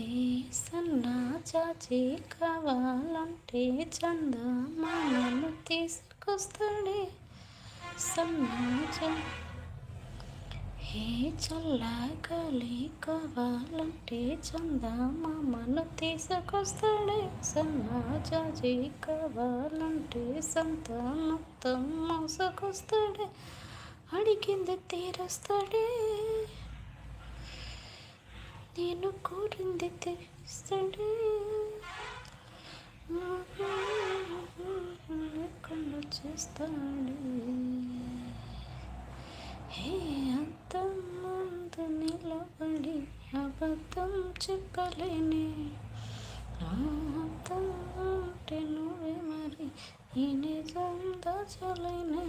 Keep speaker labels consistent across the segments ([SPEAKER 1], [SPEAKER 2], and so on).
[SPEAKER 1] హే సన్నా చాచి కావాలంటే చంద మనను తీసుకొస్తాడే. సన్నాజ హే చల్లగాలి కావాలంటే చంద మామను తీసుకొస్తాడే. సన్నాజీ కావాలంటే సంత మొత్తం మోసకొస్తాడే. అడిగింది తీరస్తాడే. నేను కోరింది తెస్తాడే కళ్ళు చేస్తాడే హే అంత ముందు నిలబడి అబద్ధం చెప్పలేనే అంతం అంటే నువ్వే మరి ఈ నిజం దాచలేనే.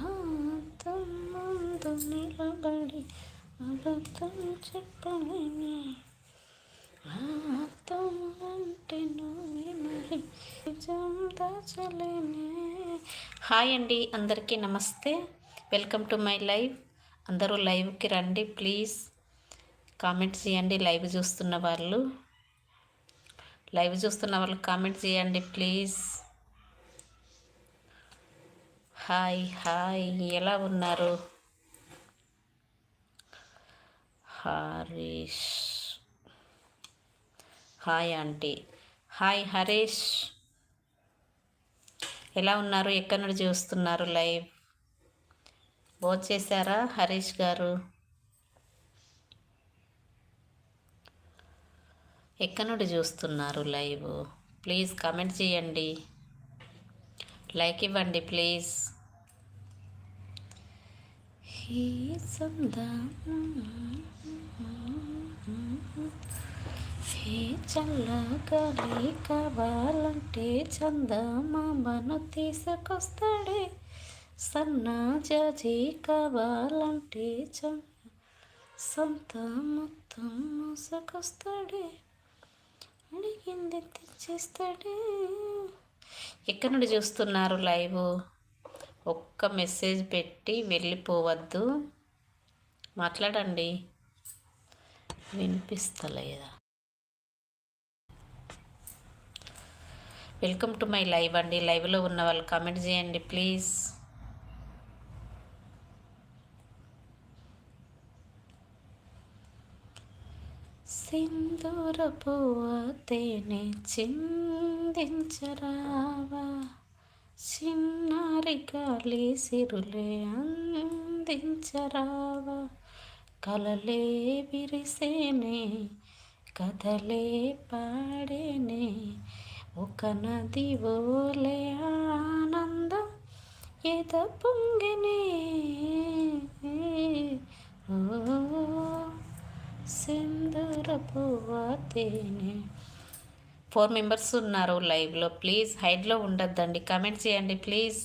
[SPEAKER 1] అంతం ముందు నిలబడి అబద్ధం చెప్పలేని అర్థం అంటే మరి నిజం హాయ్ అండి అందరికీ నమస్తే. Welcome to my live. అందరూ లైవ్కి రండి ప్లీజ్. కామెంట్ చేయండి లైవ్ చూస్తున్న వాళ్ళు. లైవ్ చూస్తున్న వాళ్ళు కామెంట్ చేయండి ప్లీజ్. Hi hi. ఎలా ఉన్నారు? Harish. Hi aunty. Hi Harish. ఎలా ఉన్నారు? ఎక్కడి నుండి చూస్తున్నారు లైవ్? భోజ చేశారా హరీష్ గారు? ఎక్కడి నుండి చూస్తున్నారు లైవ్? ప్లీజ్ కమెంట్ చేయండి. లైక్ ఇవ్వండి ప్లీజ్. హే సందా. హే చల్లగాలి కావాలంటే చందమామను తీసుకొస్తాడే. సన్నాజీ కావాలంటే చంద సొంత మొత్తం మోసకొస్తాడే. అడిగింది తెచ్చేస్తాడే. ఎక్కడి నుండి చూస్తున్నారు లైవ్? ఒక్క మెసేజ్ పెట్టి వెళ్ళిపోవద్దు. మాట్లాడండి. వినిపిస్తలేదా? వెల్కమ్ టు మై లైవ్ అండి. లైవ్లో ఉన్న వాళ్ళు కామెంట్ చేయండి ప్లీజ్. సింధూర పువ్వతేనే చిందించరావా. చిన్నారి గాలి సిరులే అందించరావా. కలలే విరిసేనే కథలే పాడేనే ఒక నది ఓలే ఆనందం ఎద పొంగినే సింధూర పువ్వతేనే. ఫోర్ మెంబర్స్ ఉన్నారు లైవ్లో. ప్లీజ్ హైడ్లో ఉండొద్దండి. కమెంట్ చేయండి ప్లీజ్.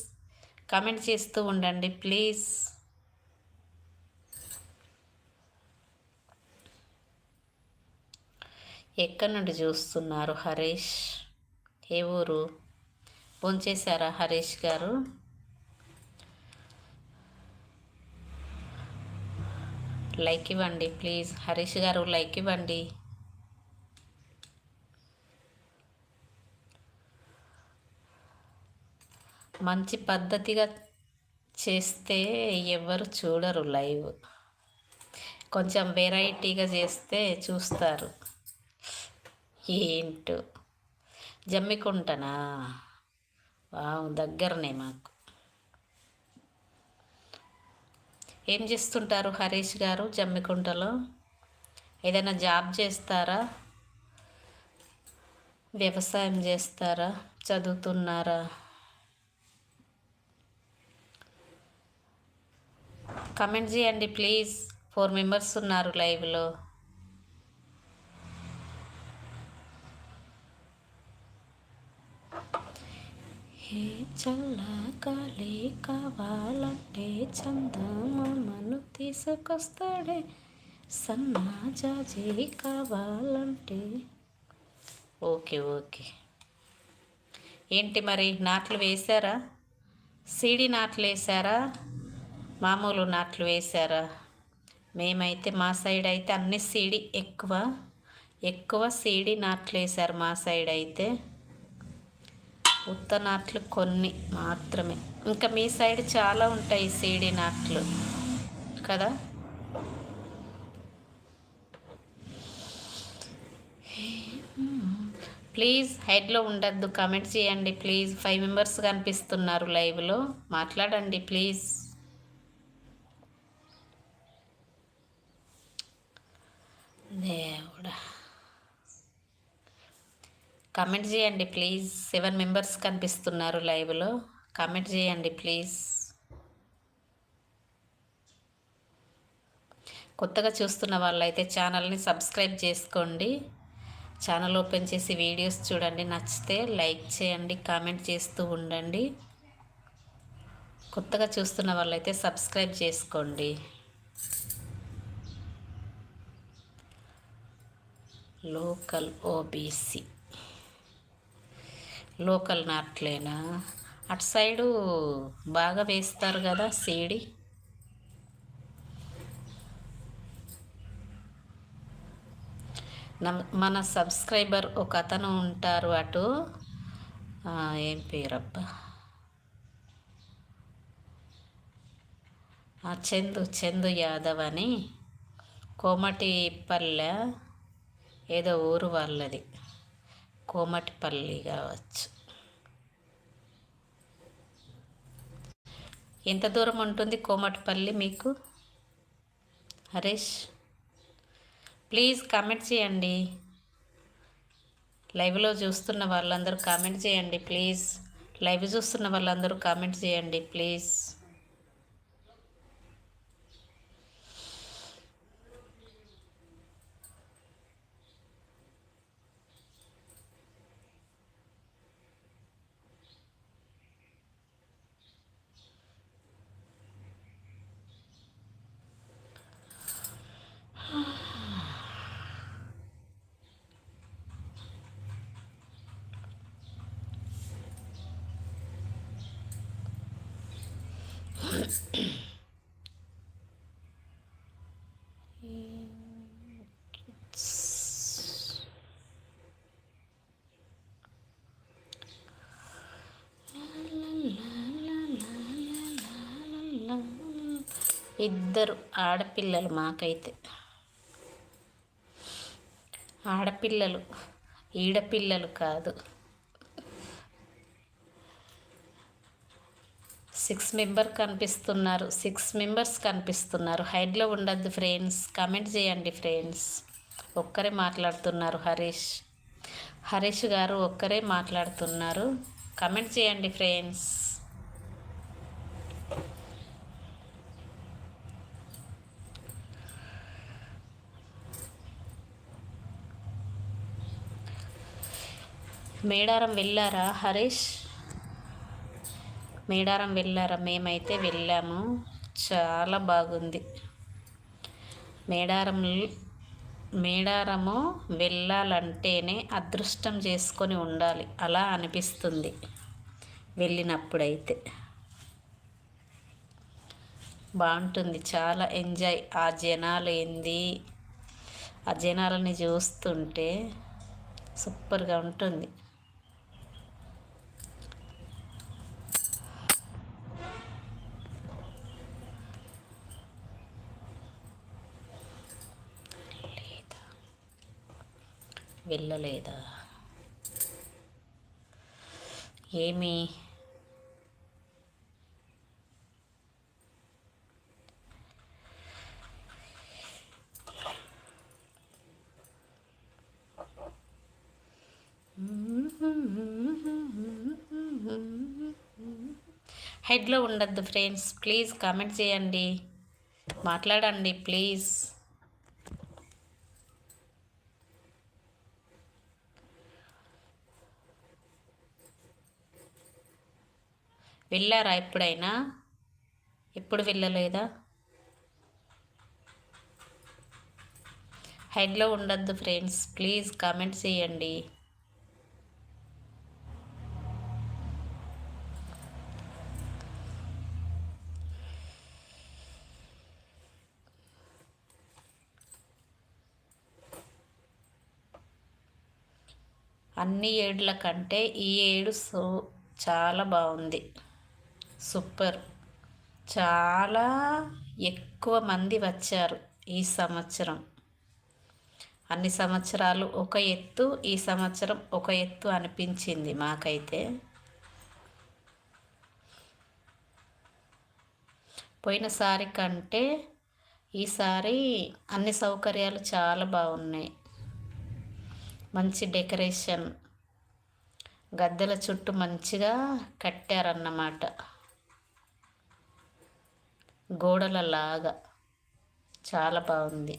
[SPEAKER 1] కమెంట్ చేస్తూ ఉండండి ప్లీజ్. ఎక్కడి నుండి చూస్తున్నారు హరీష్? ఏ ఊరు? భోంచేశారా హరీష్ గారు? లైక్ ఇవ్వండి ప్లీజ్. హరీష్ గారు లైక్ ఇవ్వండి. మంచి పద్ధతిగా చేస్తే ఎవరు చూడరు లైవ్. కొంచెం వెరైటీగా చేస్తే చూస్తారు. ఏంటో. జమ్మికుంటనా? వావ్ దగ్గరనే మాకు. ఏం చేస్తుంటారు హరీష్ గారు జమ్మికుంటలో? ఏదైనా జాబ్ చేస్తారా? వ్యవసాయం చేస్తారా? చదువుతున్నారా? కమెంట్ చేయండి ప్లీజ్. ఫోర్ మెంబర్స్ ఉన్నారు లైవ్లో. ఏ చల్ల చల్లగాలి కావాలంటే చందమామను తీసుకొస్తాడే. సన్నాజాజీ కావాలంటే. Okay okay. ఏంటి మరి నాట్లు వేశారా? సీడి నాట్లు వేసారా మామూలు నాట్లు వేశారా? మేమైతే మా సైడ్ అయితే అన్ని సీడి ఎక్కువ. ఎక్కువ సీడీ నాట్లు వేశారు మా సైడ్ అయితే. ఉత్త నాట్లు కొన్ని మాత్రమే. ఇంకా మీ సైడ్ చాలా ఉంటాయి సీడి నాట్లు. కదా? ప్లీజ్ హెడ్లో ఉండద్దు. కమెంట్ చేయండి ప్లీజ్. ఫైవ్ మెంబర్స్ కనిపిస్తున్నారు లైవ్లో. మాట్లాడండి ప్లీజ్. కమెంట్ చేయండి ప్లీజ్ సెవెన్ మెంబర్స్ కనిపిస్తున్నారు లైవ్లో కమెంట్ చేయండి ప్లీజ్ కొత్తగా చూస్తున్న వాళ్ళైతే ఛానల్ని సబ్స్క్రైబ్ చేసుకోండి. ఛానల్ ఓపెన్ చేసి వీడియోస్ చూడండి నచ్చితే లైక్ చేయండి కామెంట్ చేస్తూ ఉండండి. కొత్తగా చూస్తున్న వాళ్ళైతే సబ్స్క్రైబ్ చేసుకోండి. లోకల్ ఓబీసీ లోకల్ నాట్లేనా? అటు సైడు బాగా వేస్తారు కదా సీడి? మన సబ్స్క్రైబర్ ఒక అతను ఉంటారు అటు. ఏం పేరబ్బా? చందు చందు యాదవ్ అని. కోమటిపల్లె ఏదో ఊరు వాళ్ళది. కోమటిపల్లి కావచ్చు. ఎంత దూరం ఉంటుంది కోమటిపల్లి మీకు? హరీష్ ప్లీజ్ కామెంట్ చేయండి. లైవ్లో చూస్తున్న వాళ్ళందరూ కామెంట్ చేయండి ప్లీజ్ లైవ్ చూస్తున్న వాళ్ళందరూ కామెంట్ చేయండి ప్లీజ్ ఇద్దరు ఆడపిల్లలు మాకైతే. ఆడపిల్లలు ఈడపిల్లలు కాదు. సిక్స్ మెంబర్ కనిపిస్తున్నారు. సిక్స్ మెంబర్స్ కనిపిస్తున్నారు. హైడ్లో ఉండద్దు ఫ్రెండ్స్. కమెంట్ చేయండి ఫ్రెండ్స్. ఒక్కరే మాట్లాడుతున్నారు హరీష్. హరీష్ గారు ఒక్కరే మాట్లాడుతున్నారు. కమెంట్ చేయండి ఫ్రెండ్స్. మేడారం వెళ్ళారా హరీష్? మేడారం వెళ్ళారా? మేమైతే వెళ్ళాము. చాలా బాగుంది. మేడారం మేడారము వెళ్ళాలంటేనే అదృష్టం చేసుకొని ఉండాలి. అలా అనిపిస్తుంది వెళ్ళినప్పుడైతే. బాగుంటుంది. చాలా ఎంజాయ్. ఆ జనాలు ఏంది? ఆ జనాలని చూస్తుంటే సూపర్గా ఉంటుంది. వెళ్ళలేదా? ఏమి? హెడ్లో ఉండద్దు ఫ్రెండ్స్. ప్లీజ్ కామెంట్ చేయండి. మాట్లాడండి ప్లీజ్. వెళ్ళారా ఎప్పుడైనా? ఎప్పుడు వెళ్ళలేదా? హెడ్లో ఉండద్దు ఫ్రెండ్స్ ప్లీజ్ కామెంట్ చేయండి. అన్ని ఏడుల కంటే ఈ ఏడు సో చాలా బాగుంది. సూపర్. చాలా ఎక్కువ మంది వచ్చారు ఈ సంవత్సరం. అన్ని సంవత్సరాలు ఒక ఎత్తు ఈ సంవత్సరం ఒక ఎత్తు అనిపించింది మాకైతే. పోయినసారి కంటే ఈసారి అన్ని సౌకర్యాలు చాలా బాగున్నాయి. మంచి డెకరేషన్. గద్దెల చుట్టూ మంచిగా కట్టారన్నమాట. గోడల లాగా చాలా బాగుంది.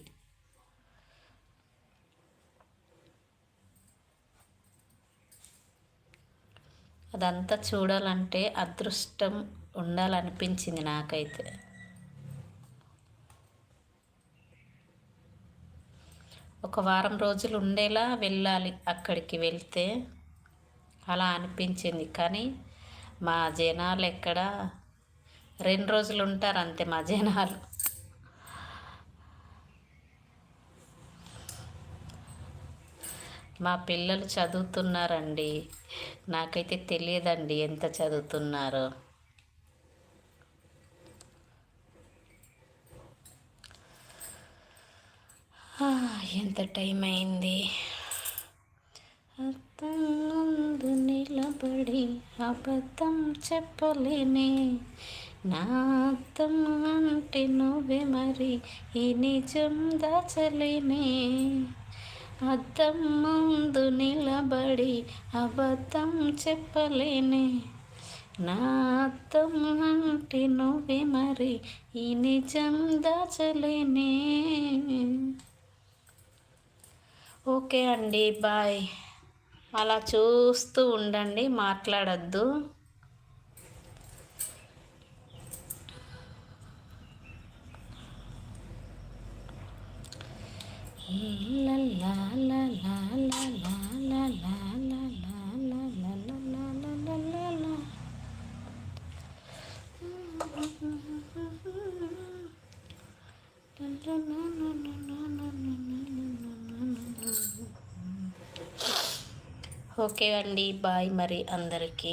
[SPEAKER 1] అదంతా చూడాలంటే అదృష్టం ఉండాలనిపించింది నాకైతే. ఒక వారం రోజులు ఉండేలా వెళ్ళాలి అక్కడికి వెళ్తే అలా అనిపించింది. కానీ మా జనాలు ఎక్కడ రెండు రోజులు ఉంటారు అంతే మా జనాలు. మా పిల్లలు చదువుతున్నారండి. నాకైతే తెలియదండి ఎంత చదువుతున్నారో. ఎంత టైం అయింది? ముందు నిలబడి అబద్ధం చెప్పలేనే. నాతం అంటే నువ్వే మరి ఈ నిజం దాచలేనే. అద్దం ముందు నిలబడి అబద్ధం చెప్పలేనే. నాతం అంటే నువ్వే మరి ఈ నిజం దాచలేనే. ఓకే అండి బాయ్. అలా చూస్తూ ఉండండి మాట్లాడద్దు. ఓకే అండి బాయ్ మరి అందరికీ.